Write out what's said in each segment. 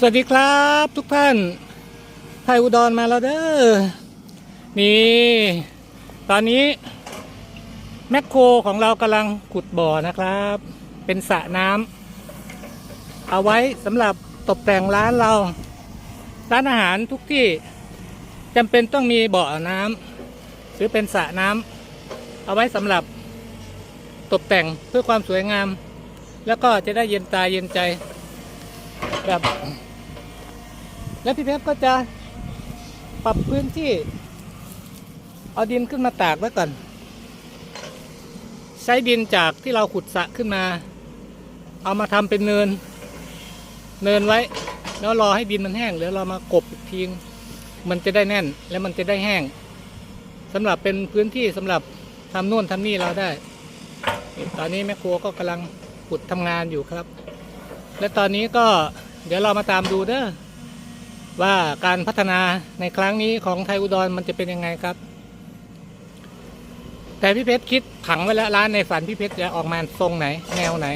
สวัสดีครับทุกท่านไทยอุดรมาแล้วเด้อ นี่ ตอนนี้ แมคโครของเรากำลังขุดบ่อนะครับ เป็นสระน้ำเอาไว้สำหรับตกแต่งร้านเรา ร้านอาหารทุกที่จำเป็นต้องมีบ่อน้ำหรือเป็นสระน้ำเอาไว้สำหรับตกแต่งเพื่อความสวยงาม แล้วก็จะได้เย็นตาเย็นใจแบบ แล้วพี่เพชรก็จะปรับพื้นที่ เอาดินขึ้นมาตากไว้ก่อน ใช้ดินจากที่เราขุดสะขึ้นมา เอามาทำเป็นเนิน เนินไว้ แล้วรอให้ดินมันแห้งเดี๋ยวเรามากบอีกทีมันจะได้แน่นและมันจะได้แห้งสำหรับเป็นพื้นที่สำหรับทำนู่นทำนี่เราได้ ตอนนี้แม่ครัวก็กำลังขุดทำงานอยู่ครับ และตอนนี้ก็เดี๋ยวเรามาตามดูเด้อ ว่าการพัฒนาในครั้งนี้ของไทยอุดรมันจะเป็นยังไงครับ แต่พี่เพชรคิดผังไว้แล้วร้านในฝันพี่เพชรจะออกมาทรงไหน แนวไหน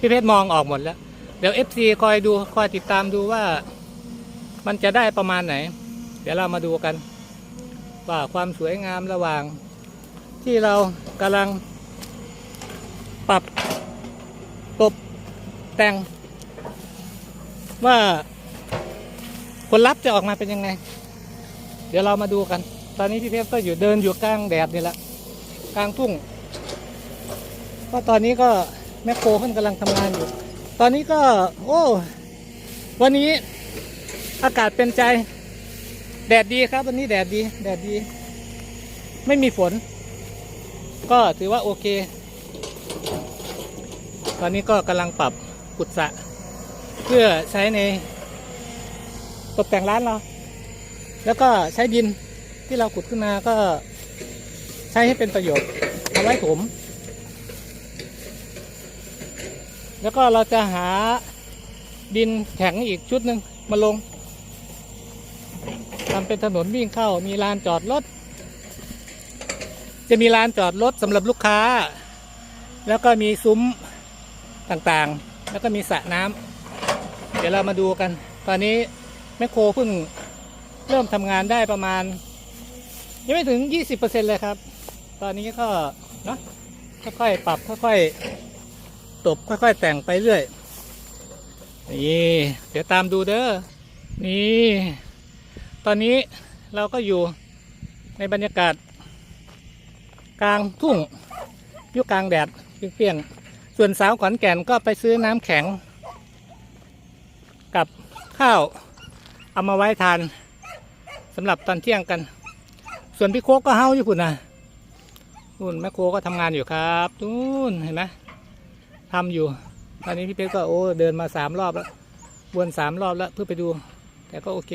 พี่เพชรมองออกหมดแล้ว เดี๋ยวเอฟซีคอยดูคอยติดตามดูว่า มันจะได้ประมาณไหน เดี๋ยวเรามาดูกัน ว่าความสวยงามระหว่าง ที่เรากำลังปรับตกแต่งว่า ผลลัพธ์จะออกมาเป็นยังไง เดี๋ยวเรามาดูกัน ตอนนี้พี่เพชรก็อยู่เดินอยู่กลางแดดนี่แหละกลางทุ่งก็ตอนนี้ก็แมคโครเพิ่นกำลังทำงานอยู่ ตอนนี้ก็ โอ้วันนี้อากาศเป็นใจ แดดดีครับ วันนี้แดดดี แดดดี ไม่มีฝน ก็ถือว่าโอเค ตอนนี้ก็กำลังปรับกุศะเพื่อใช้ใน ตกแต่งร้านเรา แล้วก็ใช้ดินที่เราขุดขึ้นมาก็ใช้ให้เป็นประโยชน์เอาไว้ถมแล้วก็เราจะหาดินแข็งอีกชุดหนึ่งมาลงทำเป็นถนนวิ่งเข้ามีลานจอดรถ จะมีลานจอดรถสำหรับลูกค้า แล้วก็มีซุ้มต่างๆ แล้วก็มีสระน้ำเดี๋ยวเรามาดูกัน ตอนนี้ แมคโครเพิ่งเริ่มทำงานได้ประมาณ ยังไม่ถึง 20%เลยครับ ตอนนี้ก็เนาะค่อยๆปรับค่อยๆตบค่อยๆ แต่งไปเรื่อย นี่เดี๋ยวตามดูเด้อนี่ ตอนนี้เราก็อยู่ในบรรยากาศ กลางทุ่งยู่กลางแดดเปรี้ยงๆส่วนสาวขอนแก่นก็ไปซื้อน้ำแข็ง กับข้าว เอามาไว้ทานสำหรับตอนเที่ยงกัน ส่วนพี่โคกก็เฮาอยู่พุ่นะนู่นแม่โคก็ทำงานอยู่ครับนู่นเห็นไหมทำอยู่ ตอนนี้พี่เพชรก็โอ้เดินมาสามรอบแล้ววนสามรอบแล้วเพื่อไปดู แต่ก็โอเค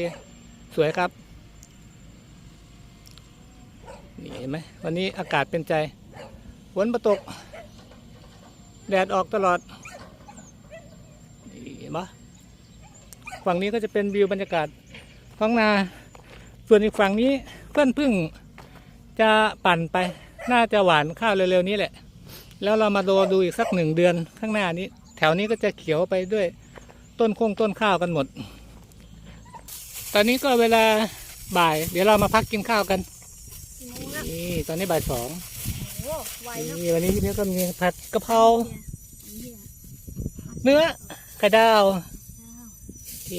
สวยครับนี่เห็นไหมวันนี้อากาศเป็นใจฝนประตก แดดออกตลอดนี่เห็นปะ ฝั่งนี้ก็จะเป็นวิวบรรยากาศท้องนา ส่วนอีกฝั่งนี้เพื่อนพึ่งจะปั่นไป น่าจะหวานข้าวเร็วๆนี้แหละ แล้วเรามาดูดูอีกสักหนึ่งเดือนข้างหน้านี้ แถวนี้ก็จะเขียวไปด้วยต้นคงต้นข้าวกันหมด ตอนนี้ก็เวลาบ่าย เดี๋ยวเรามาพักกินข้าวกัน นี่ตอนนี้บ่ายสองนี่วันนี้พี่เพชรก็มีผัดกะเพราเนื้อไข่ดาว เค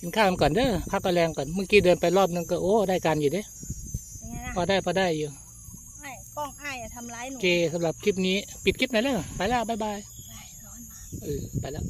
กินข้าวกันก่อนเด้อพักก็แรงก่อนเมื่อกี้เดินไปรอบนึงก็โอ้ได้การอยู่เด้เป็นไงล่ะพอได้พอได้อยู่ไอ้กล้องไอ้อะทำร้ายหโอนูเคสำหรับคลิปนี้ ปิดคลิปหน่อยเด้อไปแล้วบ๊ายบายไอ้ร้อนมากเออ ไปแล้ว